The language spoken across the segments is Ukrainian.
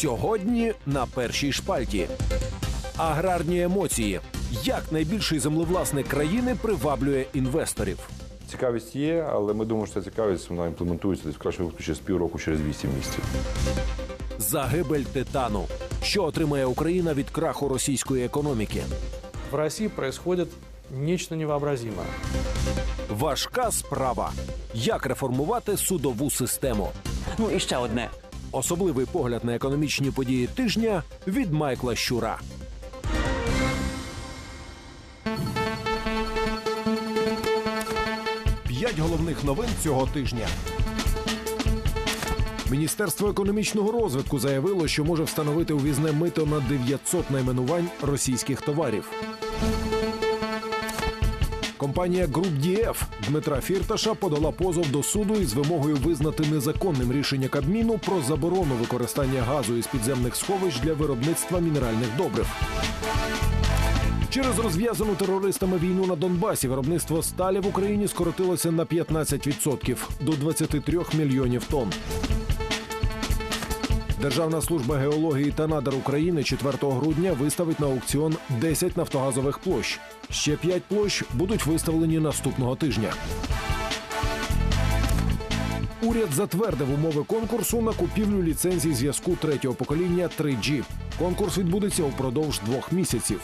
Сьогодні на першій шпальті. Аграрні емоції. Як найбільший землевласник країни приваблює інвесторів? Цікавість є, але ми думаємо, що ця цікавість вона імплементується десь в кращому випадку через півроку, через 8 місяців. Загибель титану. Що отримає Україна від краху російської економіки? В России происходит нечто невообразимое. Важка справа. Як реформувати судову систему? Ну і ще одне. Особливий погляд на економічні події тижня від Майкла Щура. П'ять головних новин цього тижня. Міністерство економічного розвитку заявило, що може встановити увізне мито на 900 найменувань російських товарів. Компанія Груп Дієф Дмитра Фірташа подала позов до суду із вимогою визнати незаконним рішення Кабміну про заборону використання газу із підземних сховищ для виробництва мінеральних добрив. Через розв'язану терористами війну на Донбасі виробництво сталі в Україні скоротилося на 15% до 23 мільйонів тонн. Державна служба геології та надар України 4 грудня виставить на аукціон 10 нафтогазових площ. Ще 5 площ будуть виставлені наступного тижня. Уряд затвердив умови конкурсу на купівлю ліцензій зв'язку третього покоління 3G. Конкурс відбудеться упродовж двох місяців.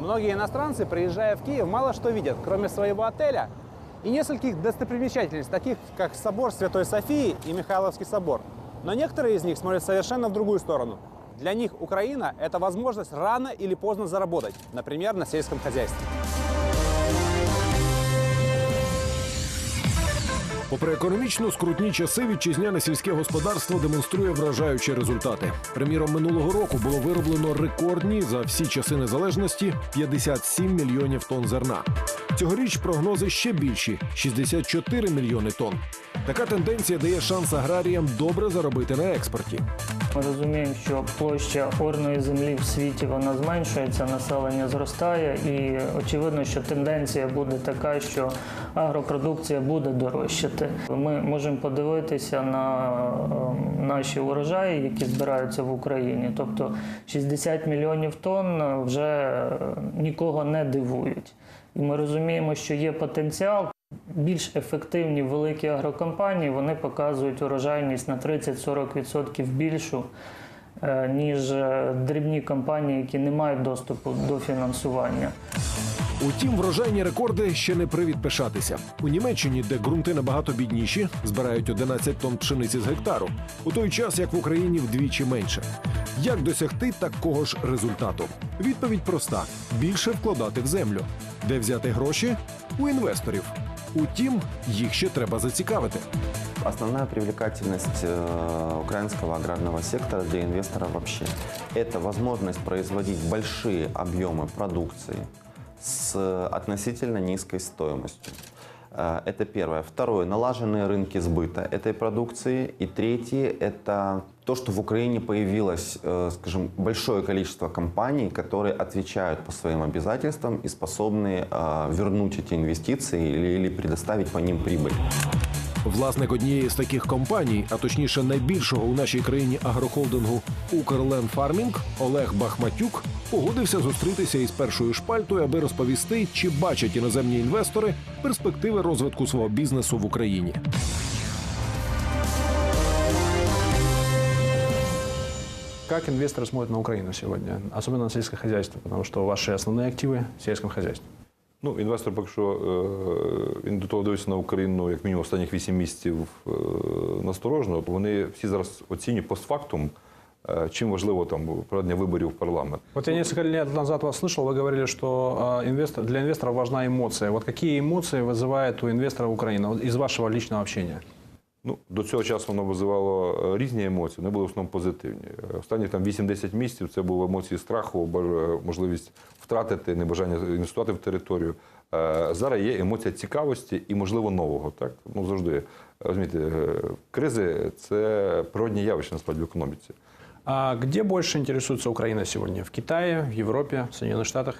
Многие иностранцы, приезжая в Киев, мало что видят, кроме своего отеля и нескольких достопримечательностей, таких как собор Святой Софии и Михайловский собор. Но некоторые из них смотрят совершенно в другую сторону. Для них Украина – это возможность рано или поздно заработать, например, на сельском хозяйстве. Попри економічно скрутні часи, вітчизняне сільське господарство демонструє вражаючі результати. Приміром, минулого року було вироблено рекордні за всі часи незалежності 57 мільйонів тонн зерна. Цьогоріч прогнози ще більші 64 мільйони тонн. Така тенденція дає шанс аграріям добре заробити на експорті. Ми розуміємо, що площа орної землі в світі вона зменшується, населення зростає, і очевидно, що тенденція буде така, що агропродукція буде дорожчати. Ми можемо подивитися на е, наші урожаї, які збираються в Україні. Тобто 60 мільйонів тонн вже е, нікого не дивують. І ми розуміємо, що є потенціал. Більш ефективні великі агрокомпанії вони показують урожайність на 30-40% більшу, е, ніж е, дрібні компанії, які не мають доступу до фінансування. Утім, врожайні рекорди ще не привід пишатися. У Німеччині, де ґрунти набагато бідніші, збирають 11 тонн пшениці з гектару, у той час як в Україні вдвічі менше. Як досягти такого ж результату? Відповідь проста: більше вкладати в землю. Де взяти гроші? У інвесторів. Утім, їх ще треба зацікавити. Основная привлекательность э, украинского аграрного сектора для инвестора вообще – это возможность производить большие объемы продукции с относительно низкой стоимостью. Э, Это первое. Второе – налаженные рынки сбыта этой продукции. И третье – это то, что в Украине появилось, э, скажем, большое количество компаний, которые отвечают по своим обязательствам и способны э, вернуть эти инвестиции или, или предоставить по ним прибыль. Власник однієї з таких компаній, а точніше найбільшого у нашій країні агрохолдингу Укрленфармінг Олег Бахматюк погодився зустрітися із першою шпальтою, аби розповісти, чи бачать іноземні інвестори перспективи розвитку свого бізнесу в Україні. Как инвесторы смотрят на Украину сегодня, особенно на сельское хозяйство, потому что ваши основные активы в сельском хозяйстве. Ну, інвестор поки що е, він до того дивиться на Україну, як мінімум останніх 8 місяців е, насторожно. Вони всі зараз оцінюють постфактум, е, чим важливо там проведення виборів в парламент. Вот я несколько лет назад вас слышал, вы говорили, что э, инвестор, для инвестора важна эмоция. Вот какие эмоции вызывает у инвестора Украина вот из вашего личного общения? Ну, до цього часу воно визивало е, різні емоції, вони були в основному позитивні. Е, Останні там 8-10 місяців це були емоції страху, баж- можливість втратити, небажання інвестувати в територію. Е, Зараз є емоція цікавості і, можливо, нового. Так? Ну, завжди, розумієте, е, кризи це природні явище насправді в економіці. А где больше интересуется Украина сегодня? В Китае, в Европе, в Соединенных Штатах?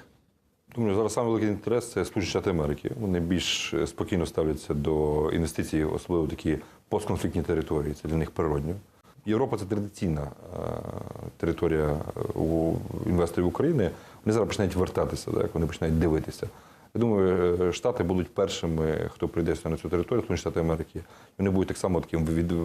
Думаю, зараз найвеликий інтерес це Сполучені Штати Америки. Вони більш е, спокійно ставляться до інвестицій, особливо в такі постконфліктні території. Це для них природньо. Європа це традиційна е, територія е, у інвесторів України. Вони зараз починають вертатися, так? вони починають дивитися. Я думаю, е, Штати будуть першими, хто прийде на цю територію, Сполучені Штати Америки. Вони будуть так само таким від, е,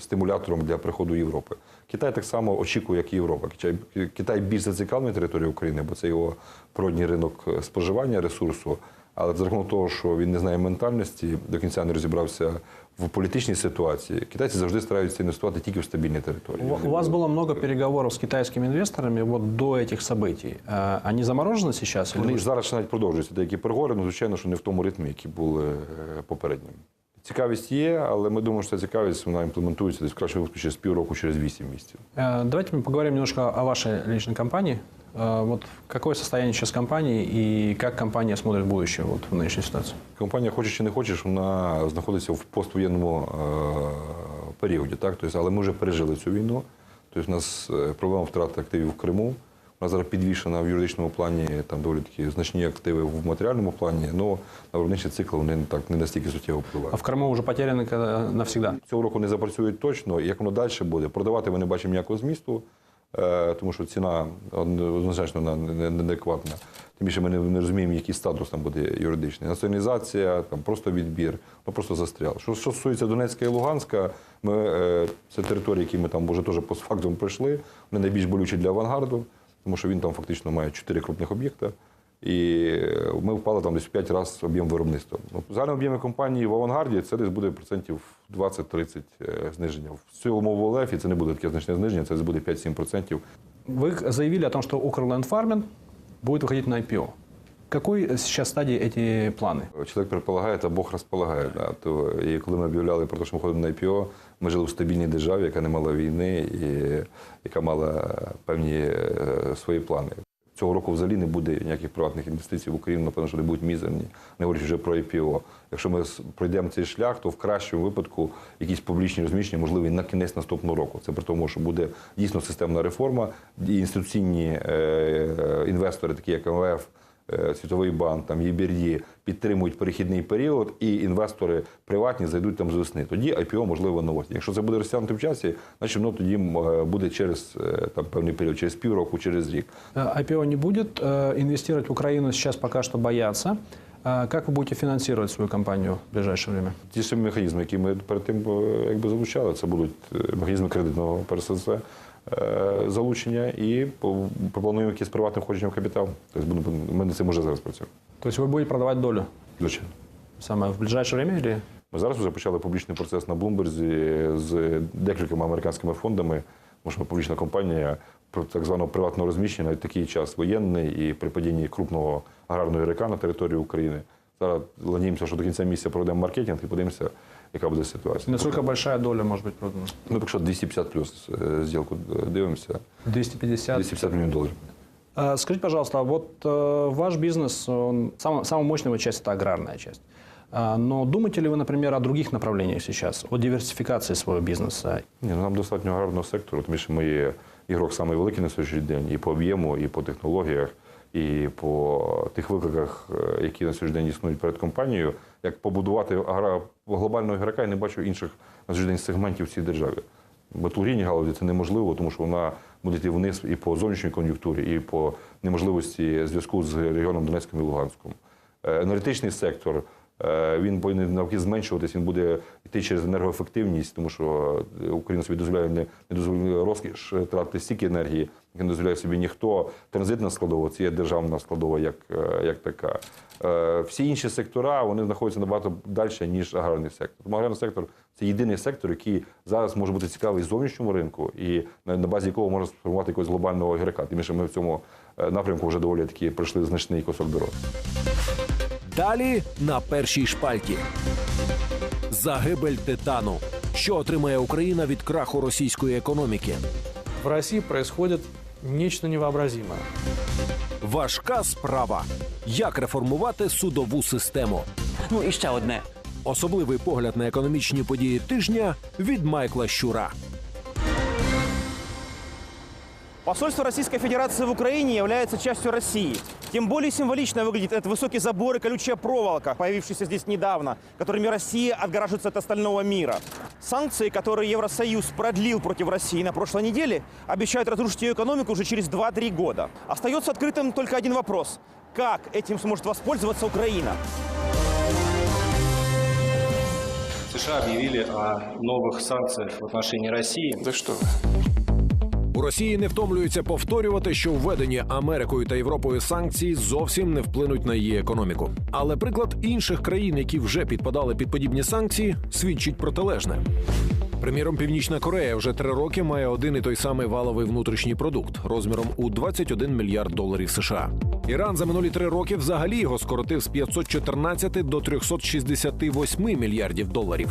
стимулятором для приходу Європи. Китай так само очікує, як і Європа. Китай, більш зацікавлений територією України, бо це його природній ринок споживання ресурсу. Але за рахунок того, що він не знає ментальності, до кінця не розібрався в політичній ситуації, китайці завжди стараються інвестувати тільки в стабільні території. У у вас было много переговоров с китайскими инвесторами вот до этих событий. Э, Они заморожены сейчас? или Вони вы- зараз ще навіть продовжуються деякі переговори, ну звичайно, що не в тому ритмі, які були е, попередніми. Цікавість є, але ми думаємо, що ця цікавість вона імплементується десь в кращому випадку через півроку, через вісім місяців. Э, Давайте мы поговорим немножко о вашей личной компании. Э, Вот какое состояние сейчас компании и как компания смотрит в будущее вот в нынешней ситуации? Компанія, хочеш чи не хочеш, вона знаходиться в поствоєнному е, періоді. Так? Тобто, але ми вже пережили цю війну. Тобто, у нас е, проблема втрати активів в Криму. Вона зараз підвішена в юридичному плані, там доволі такі значні активи в матеріальному плані, але на виробничий цикл вони не так не настільки суттєво впливають. А в Крыму уже потеряны когда- навсегда? Цього року не запрацюють точно. Як воно далі буде? Продавати ми не бачимо ніякого змісту, е, тому що ціна однозначно вона не- не- неадекватна. Тим більше ми не, розуміємо, який статус там буде юридичний. Націоналізація, там просто відбір, ну просто застрял. Що, що стосується Донецька і Луганська, ми, е, це території, які ми там вже теж постфактом пройшли. Вони найбільш болючі для авангарду, тому що він там фактично має чотири крупних об'єкта. І е, ми впали там десь в 5 разів об'єм виробництва. Ну, загальний об'єм компанії в авангарді це десь буде процентів 20-30 е, зниження. В цілому в ОЛЕФі це не буде таке значне зниження, це десь буде 5-7 процентів. Вы заявили о том, что Укрленд Фарминг будет выходить на IPO. В какой сейчас стадии эти планы? Чоловік предполагає, а Бог розполагає. Да. То, і коли ми об'являли про те, що ми ходимо на IPO, ми жили в стабільній державі, яка не мала війни і яка мала певні е, свої плани. Цього року взагалі не буде ніяких приватних інвестицій в Україну, напевно, що вони будуть мізерні, не говорячи вже про IPO. Якщо ми пройдемо цей шлях, то в кращому випадку якісь публічні розміщення можливі на кінець наступного року. Це при тому, що буде дійсно системна реформа, і інституційні е, е, інвестори, такі як МВФ, Світовий банк, там ЄБРД підтримують перехідний період, і інвестори приватні зайдуть там з весни. Тоді IPO можливо на осінь. Якщо це буде розтягнути в часі, значить воно тоді м, е, буде через е, там певний період, через півроку, через рік. Э, IPO не будет. Э, Инвестировать в Украину сейчас пока что боятся. Э, Как вы будете финансировать свою компанию в ближайшее время? Ті ж самі механізми, які ми перед тим е, якби залучали, це будуть е, механізми кредитного перш за все, е, залучення і по- пропонуємо якісь приватне входження в капітал. Тобто ми над цим вже зараз працюємо. То есть вы будете продавать долю Звичайно. самое в ближайшее время или Ми зараз вже почали публічний процес на Блумберзі з декількома американськими фондами. Тому що ми публічна компанія про так званого приватного розміщення навіть такий час воєнний і при падінні крупного аграрного ірика на території України. Зараз надіємося, що до кінця місяця проведемо маркетинг і подивимося, яка буде ситуація. насколько большая доля может быть продана? Ми поки що 250 плюс е, зділку е, дивимося. 250? 250 мільйонів доларів. А, Скажите, пожалуйста, а вот э, ваш бизнес, он, самая, самая мощная его часть – это аграрная часть. А, Но думаете ли вы, например, о других направлениях сейчас, о диверсификации своего бизнеса? Ні, ну нам достатньо аграрного сектору, тому що ми є ігрок самий великий на сьогоднішній день і по об'єму, і по технологіях, і по тих викликах, е, які на сьогоднішній день існують перед компанією. Як побудувати агра глобального ігрока, я не бачу інших на сьогоднішній день сегментів в цій державі. Металургійній галузі це неможливо, тому що вона буде йти вниз і по зовнішній кон'юнктурі, і по неможливості зв'язку з регіоном Донецьким і Луганським. Е, Енергетичний сектор. е, Він повинен навки зменшуватись, він буде йти через енергоефективність, тому що Україна собі дозволяє не, дозволяє розкіш тратити стільки енергії, як не дозволяє собі ніхто. Транзитна складова це є державна складова, як, е, як така. Е, Всі інші сектора вони знаходяться набагато далі, ніж аграрний сектор. Тому аграрний сектор це єдиний сектор, який зараз може бути цікавий зовнішньому ринку, і на, на базі якого можна сформувати якогось глобального ігрока. Тим більше ми в цьому е, напрямку вже доволі таки пройшли значний кусок дороги. Далі на першій шпальті. Загибель титану. Що отримає Україна від краху російської економіки? В России происходит нечто невообразимое. Важка справа. Як реформувати судову систему? Ну і ще одне. Особливий погляд на економічні події тижня від Майкла Щура. Посольство Российской Федерации в Украине является частью России. Тем более символично выглядит этот высокий забор и колючая проволока, появившаяся здесь недавно, которыми Россия отгораживается от остального мира. Санкции, которые Евросоюз продлил против России на прошлой неделе, обещают разрушить ее экономику уже через 2-3 года. Остается открытым только один вопрос. Как этим сможет воспользоваться Украина? США объявили о новых санкциях в отношении России. Да что У Росії не втомлюються повторювати, що введені Америкою та Європою санкції зовсім не вплинуть на її економіку. Але приклад інших країн, які вже підпадали під подібні санкції, свідчить протилежне. Приміром, Північна Корея вже три роки має один і той самий валовий внутрішній продукт розміром у 21 мільярд доларів США. Іран за минулі три роки взагалі його скоротив з 514 до 368 мільярдів доларів.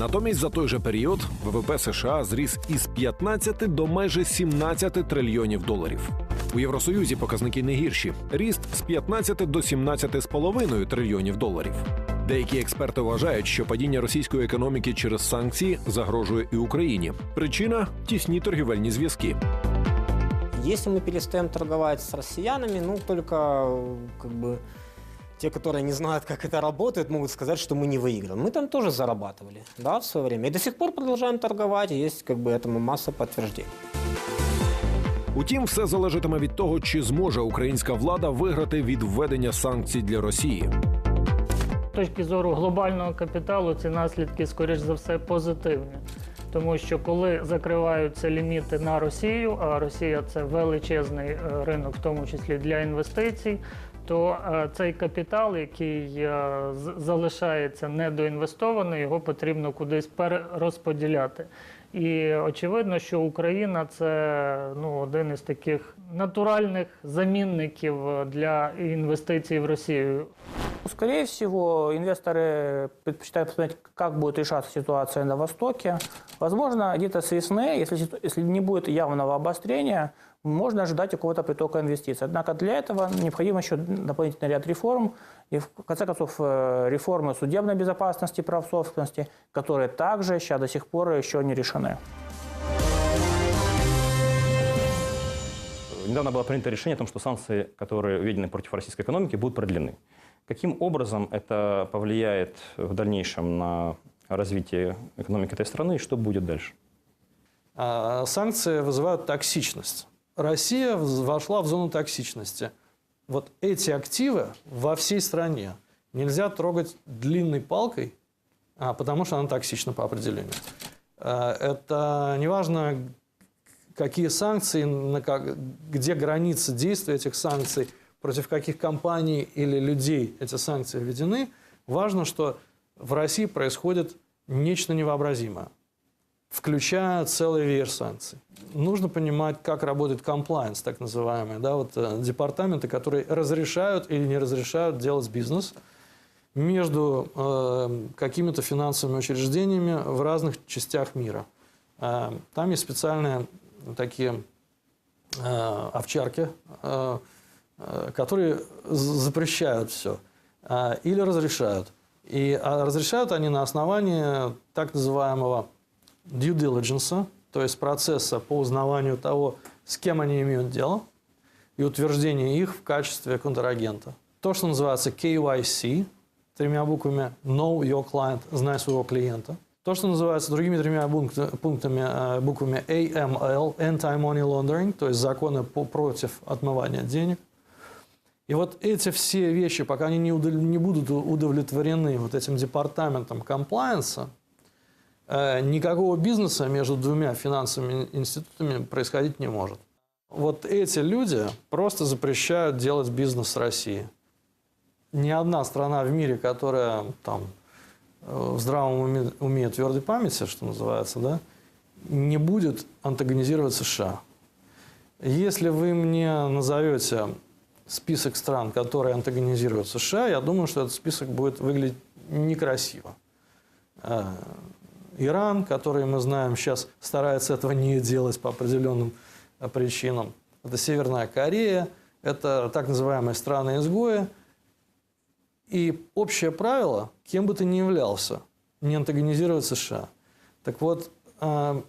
Натомість за той же період ВВП США зріс із 15 до майже 17 трильйонів доларів. У Євросоюзі показники не гірші: ріст з 15 до 17,5 трильйонів доларів. Деякі експерти вважають, що падіння російської економіки через санкції загрожує і Україні. Причина тісні торгівельні зв'язки. Если мы перестаем торговать с россиянами, ну, только э, как бы те, которые не знают, как это работает, могут сказать, что мы не выиграем. Мы там тоже зарабатывали, да, в свое время. И до сих пор продолжаем торговать, и есть как бы этому масса подтверждений. Утім, все залежатиме від того, чи зможе українська влада виграти від введення санкцій для Росії. Точки зору глобального капіталу ці наслідки, скоріш за все, позитивні. Тому що коли закриваються ліміти на Росію, а Росія це величезний е, ринок, в тому числі для інвестицій, то е, цей капітал, який е, залишається недоінвестований, його потрібно кудись перерозподіляти. І очевидно, що Україна це ну, один із таких натуральних замінників для інвестицій в Росію. Скорее всего, инвесторы предпочитают посмотреть, как будет решаться ситуация на Востоке. Возможно, где-то с весны, если, если не будет явного обострения, можно ожидать какого-то притока инвестиций. Однако для этого необходим еще дополнительный ряд реформ. И, в конце концов, э, реформы судебной безопасности, прав собственности, которые также сейчас до сих пор еще не решены. Недавно было принято решение о том, что санкции, которые введены против российской экономики, будут продлены. Каким образом это повлияет в дальнейшем на развитие экономики этой страны и что будет дальше? А, Санкции вызывают токсичность. Россия вошла в зону токсичности. Вот эти активы во всей стране нельзя трогать длинной палкой, а, потому что она токсична по определению. А, Это неважно, какие санкции, где границы действия этих санкций, против каких компаний или людей эти санкции введены. Важно, что в России происходит нечто невообразимое включая целый веер санкций. Нужно понимать, как работает комплайнс, так называемый, да, вот э, департаменты, которые разрешают или не разрешают делать бизнес между э, какими-то финансовыми учреждениями в разных частях мира. Э, там есть специальные такие э, овчарки, э, которые з- запрещают все или разрешают. И а, разрешают они на основании так называемого due diligence, то есть процесса по узнаванию того, с кем они имеют дело, и утверждение их в качестве контрагента. То, что называется KYC, тремя буквами Know Your Client, знай своего клиента. То, что называется другими тремя пункт- пунктами, э, буквами AML, Anti-Money Laundering, то есть законы против отмывания денег. И вот эти все вещи, пока они не, удов- не будут удовлетворены вот этим департаментом комплайенса, э, никакого бизнеса между двумя финансовыми институтами происходить не может. Вот эти люди просто запрещают делать бизнес с Россией. Ни одна страна в мире, которая там э, в здравом уме, уме твердой памяти, что называется, да, не будет антагонизировать США. Если вы мне назовете список стран, которые антагонизируют США, я думаю, что этот список будет выглядеть некрасиво. Э, Иран, который мы знаем сейчас старается этого не делать по определенным э, причинам. Это Северная Корея, это так называемые страны-изгои. И общее правило, кем бы ты ни являлся, не антагонизировать США. Так вот, э,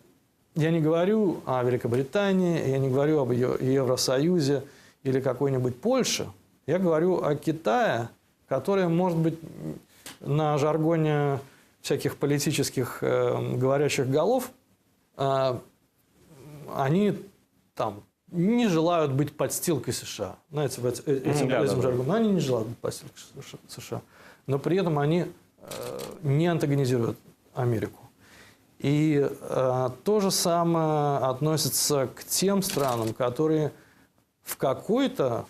Я не говорю о Великобритании, я не говорю об Евросоюзе или какой-нибудь Польше. Я говорю о Китае, который, может быть, на жаргоне всяких политических э, говорящих голов, э, они там не желают быть подстилкой США. Знаете, в э, этим, да, этим да, да. жаргоном. Но они не желают быть подстилкой США. Но при этом они э, не антагонизируют Америку. И э, то же самое относится к тем странам, которые в какой-то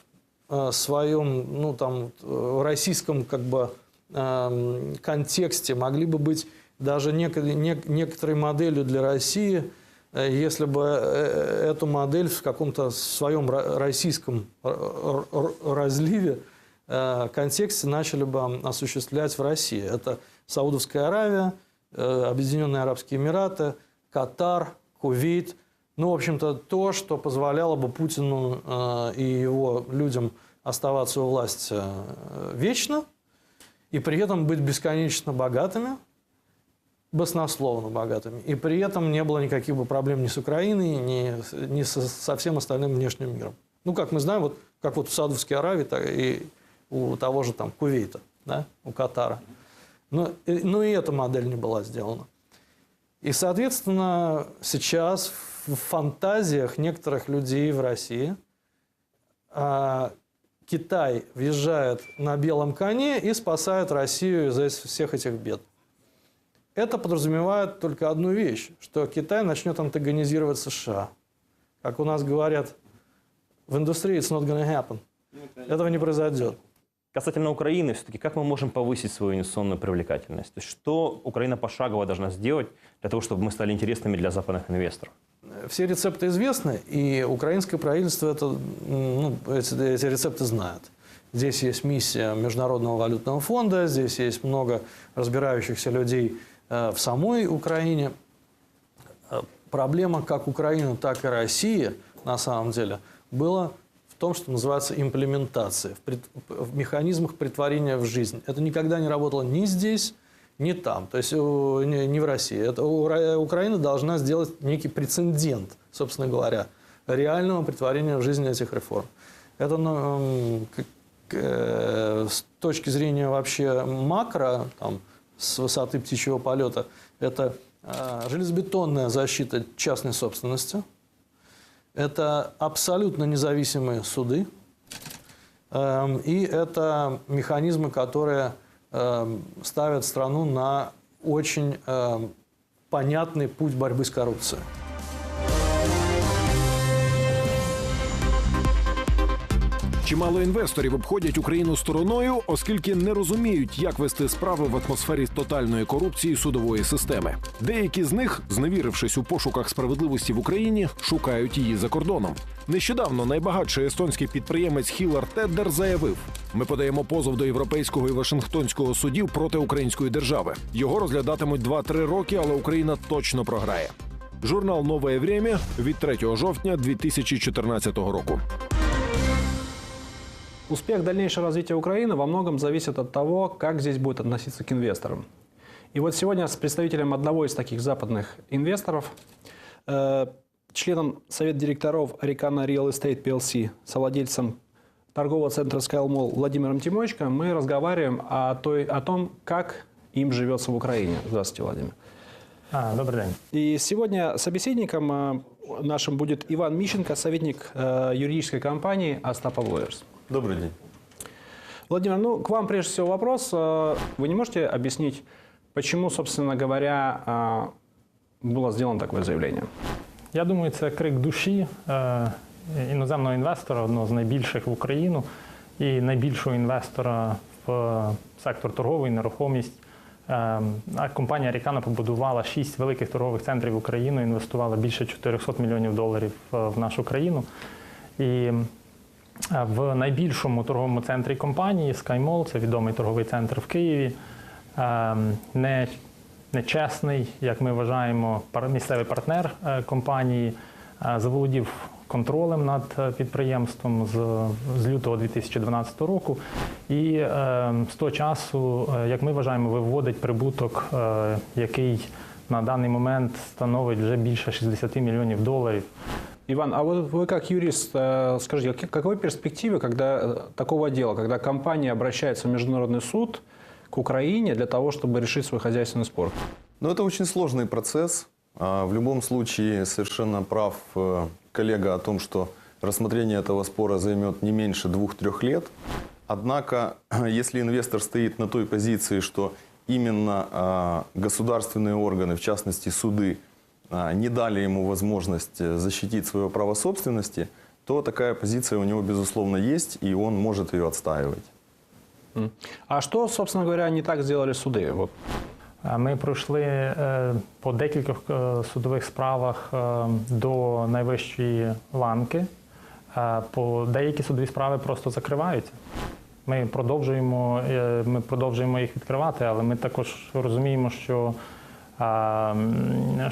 э, своем, ну там, э, российском как бы эм, контексте могли бы быть даже неко- нек- некоторой моделью для России, э, если бы эту модель в каком-то своем ро- российском разливе контексте начали бы осуществлять в России. Это Саудовская Аравия, Объединенные Арабские Эмираты, Катар, Кувейт. Ну, в общем-то, то, что позволяло бы Путину э, и его людям оставаться у власти э, вечно и при этом быть бесконечно богатыми, баснословно богатыми. И при этом не было никаких бы проблем ни с Украиной, ни, ни со, со всем остальным внешним миром. Ну, как мы знаем, вот, как вот в Саудовской Аравии, так и у того же там Кувейта, да, у Катара. Но, и- но и эта модель не была сделана. И, соответственно, сейчас в фантазиях некоторых людей в России а, Китай въезжает на белом коне и спасает Россию из всех этих бед. Это подразумевает только одну вещь, что Китай начнет антагонизировать США. Как у нас говорят в индустрии, it's not gonna happen. Этого не произойдет. Касательно Украины, все-таки как мы можем повысить свою инвестиционную привлекательность? То есть что Украина пошагово должна сделать для того, чтобы мы стали интересными для западных инвесторов? Все рецепты известны, и украинское правительство это, ну, эти, эти рецепты знает. Здесь есть миссия Международного валютного фонда, здесь есть много разбирающихся людей э, в самой Украине. Э, Проблема как Украины, так и России, на самом деле, была в том, что называется имплементация, в, пред- в механизмах притворения в жизнь. Это никогда не работало ни здесь, ни там, то есть не, не в России. Это Украина должна сделать некий прецедент, собственно говоря, реального притворения в жизнь этих реформ. Это ну, э, с точки зрения вообще макро, там, с высоты птичьего полета, это э, железобетонная защита частной собственности, это абсолютно независимые суды, эм, и это механизмы, которые эм, ставят страну на очень эм, понятный путь борьбы с коррупцией. Чимало інвесторів обходять Україну стороною, оскільки не розуміють, як вести справи в атмосфері тотальної корупції судової системи. Деякі з них, зневірившись у пошуках справедливості в Україні, шукають її за кордоном. Нещодавно найбагатший естонський підприємець Хілар Теддер заявив: ми подаємо позов до європейського і Вашингтонського судів проти української держави. Його розглядатимуть 2-3 роки, але Україна точно програє. Журнал Нове Время від 3 жовтня 2014 року. Успех дальнейшего развития Украины во многом зависит от того, как здесь будет относиться к инвесторам. И вот сегодня с представителем одного из таких западных инвесторов, э, членом Совета директоров Арикана Real Estate PLC, совладельцем торгового центра SkyMall Владимиром Тимочко, мы разговариваем о, той, о том, как им живется в Украине. Здравствуйте, Владимир. А, добрый день. И сегодня собеседником э, нашим будет Иван Мищенко, советник э, юридической компании Остапа Lawyers. Добрий день. Владимир, ну к вам прежде всего вопрос. Э, Вы не можете объяснить, почему, собственно говоря, э, было сделано такое заявление? Я думаю, це крик душі е, іноземного інвестора, одного з найбільших в Україну і найбільшого інвестора в сектор торговий, нерухомість. Е, а компанія Рікана побудувала шість великих торгових центрів в Україну, інвестувала більше 400 мільйонів доларів е, в нашу країну. І е, в найбільшому торговому центрі компанії SkyMall, це відомий торговий центр в Києві, е, не нечесний, як ми вважаємо, місцевий партнер е, компанії е, заволодів контролем над е, підприємством з, з лютого 2012 року. І е, з того часу, як ми вважаємо, виводить прибуток, е, який на даний момент становить вже більше 60 мільйонів доларів. Иван, а вот вы как юрист, э, скажите, как- каковы перспективы когда, э, такого дела, когда компания обращается в Международный суд к Украине для того, чтобы решить свой хозяйственный спор? Но это очень сложный процесс. А, В любом случае совершенно прав э, коллега о том, что рассмотрение этого спора займет не меньше двух-трех лет. Однако, если инвестор стоит на той позиции, что именно а, государственные органы, в частности суды, а, не дали ему возможность э, защитить свое право собственности, то такая позиция у него, безусловно, есть, и он может ее отстаивать. А что, собственно говоря, не так сделали суды? Вот. Ми пройшли е, по декількох е, судових справах е, до найвищої ланки. По деякі судові справи просто закриваються. Ми продовжуємо, ми продовжуємо їх відкривати, але ми також розуміємо, що,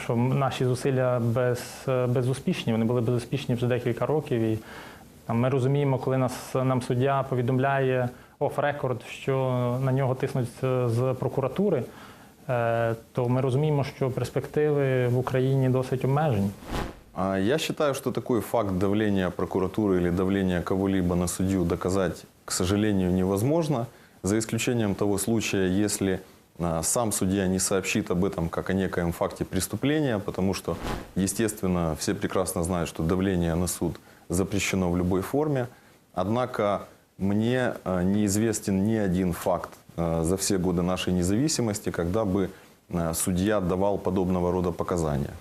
що наші зусилля без, безуспішні. Вони були безуспішні вже декілька років. І там, ми розуміємо, коли нас нам суддя повідомляє оф-рекорд, що на нього тиснуть з- з прокуратури, е, то ми розуміємо, що перспективи в Україні досить обмежені. Я считаю, что такой факт давления прокуратуры или давления кого-либо на судью доказать, к сожалению, невозможно, за исключением того случая, если сам судья не сообщит об этом как о некоем факте преступления, потому что, естественно, все прекрасно знают, что давление на суд запрещено в любой форме. Однако мне а, неизвестен ни один факт а, за все годы нашей независимости, когда бы а, судья давал подобного рода показания.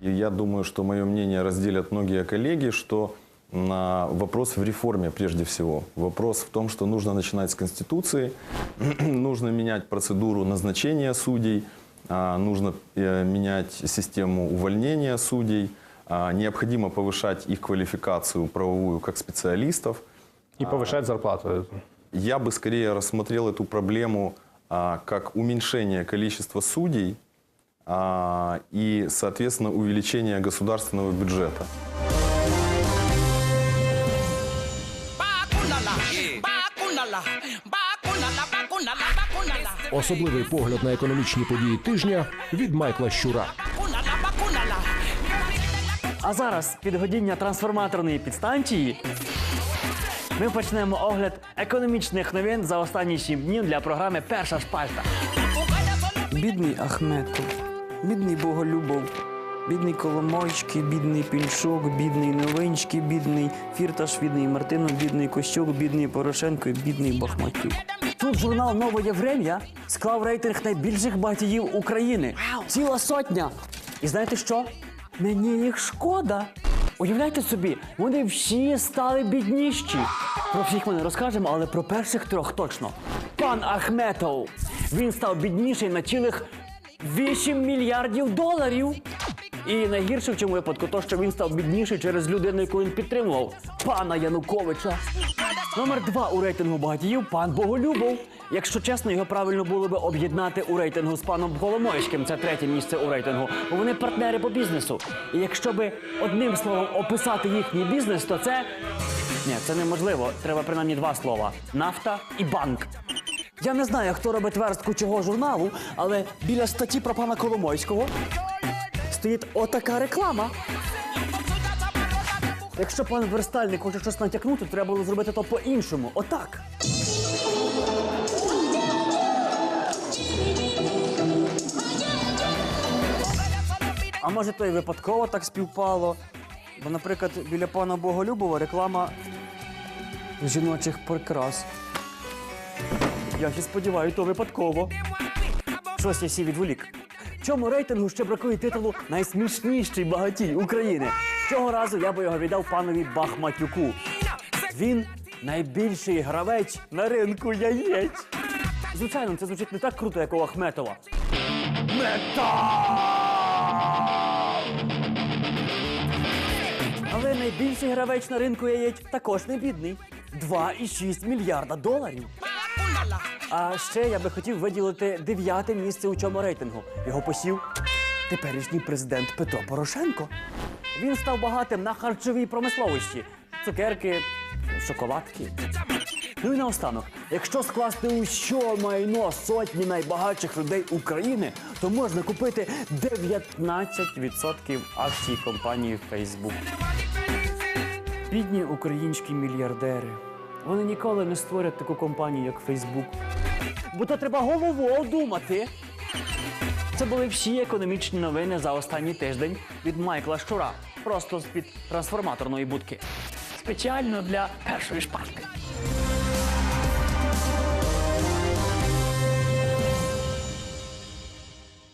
И я думаю, что мое мнение разделят многие коллеги, что на вопрос в реформе прежде всего. Вопрос в том, что нужно начинать с Конституции, нужно менять процедуру назначения судей, а, нужно э, менять систему увольнения судей, а, необходимо повышать их квалификацию правовую как специалистов. И повышать зарплату. Я бы скорее рассмотрел эту проблему а, как уменьшение количества судей а, и, соответственно, увеличение государственного бюджета. Особливий погляд на економічні події тижня від Майкла Щура. А зараз під годіння трансформаторної підстанції ми почнемо огляд економічних новин за останні сім днів для програми Перша шпальта. Бідний Ахметов, бідний Боголюбов, бідний Коломойський, бідний Пільшок, бідний Новинський, бідний Фірташ, бідний Мартинов, бідний Кощук, бідний Порошенко і бідний Бахматюк. Тут журнал Нове Врем'я склав рейтинг найбільших багатіїв України. Ціла сотня. І знаєте що? Мені їх шкода. Уявляйте собі, вони всі стали бідніші. Про всіх ми не розкажемо, але про перших трьох точно. Пан Ахметов. Він став бідніший на цілих 8 мільярдів доларів. І найгірше в цьому випадку, то що він став бідніший через людину, яку він підтримував, пана Януковича. Номер два у рейтингу багатіїв пан Боголюбов. Якщо чесно, його правильно було би об'єднати у рейтингу з паном Голомойським. Це третє місце у рейтингу. Бо вони партнери по бізнесу. І якщо би одним словом описати їхній бізнес, то це ні, це неможливо. Треба принаймні два слова: нафта і банк. Я не знаю, хто робить верстку чого журналу, але біля статті про пана Коломойського стоїть отака реклама. Якщо пан верстальник хоче щось натякнути, треба було зробити то по-іншому. Отак. А може то і випадково так співпало? Бо, наприклад, біля пана Боголюбова реклама жіночих прикрас. Я ще сподіваюся, то випадково. Щось я сі відволік. Цьому рейтингу ще бракує титулу найсмішніший багатій України. Цього разу я би його віддав панові Бахматюку. Він найбільший гравець на ринку яєць. Звичайно, це звучить не так круто, як у Ахметова. Але найбільший гравець на ринку яєць також не бідний. 2,6 мільярда доларів. А ще я би хотів виділити дев'яте місце у цьому рейтингу. Його посів теперішній президент Петро Порошенко. Він став багатим на харчовій промисловості: цукерки, шоколадки. Ну і наостанок, якщо скласти ущо майно сотні найбагатших людей України, то можна купити 19% акцій компанії Facebook. Бідні українські мільярдери. Вони ніколи не створять таку компанію, як Facebook. Бо то треба головою думати. Це були всі економічні новини за останній тиждень від Майкла Щура. Просто з-під трансформаторної будки. Спеціально для першої шпальки.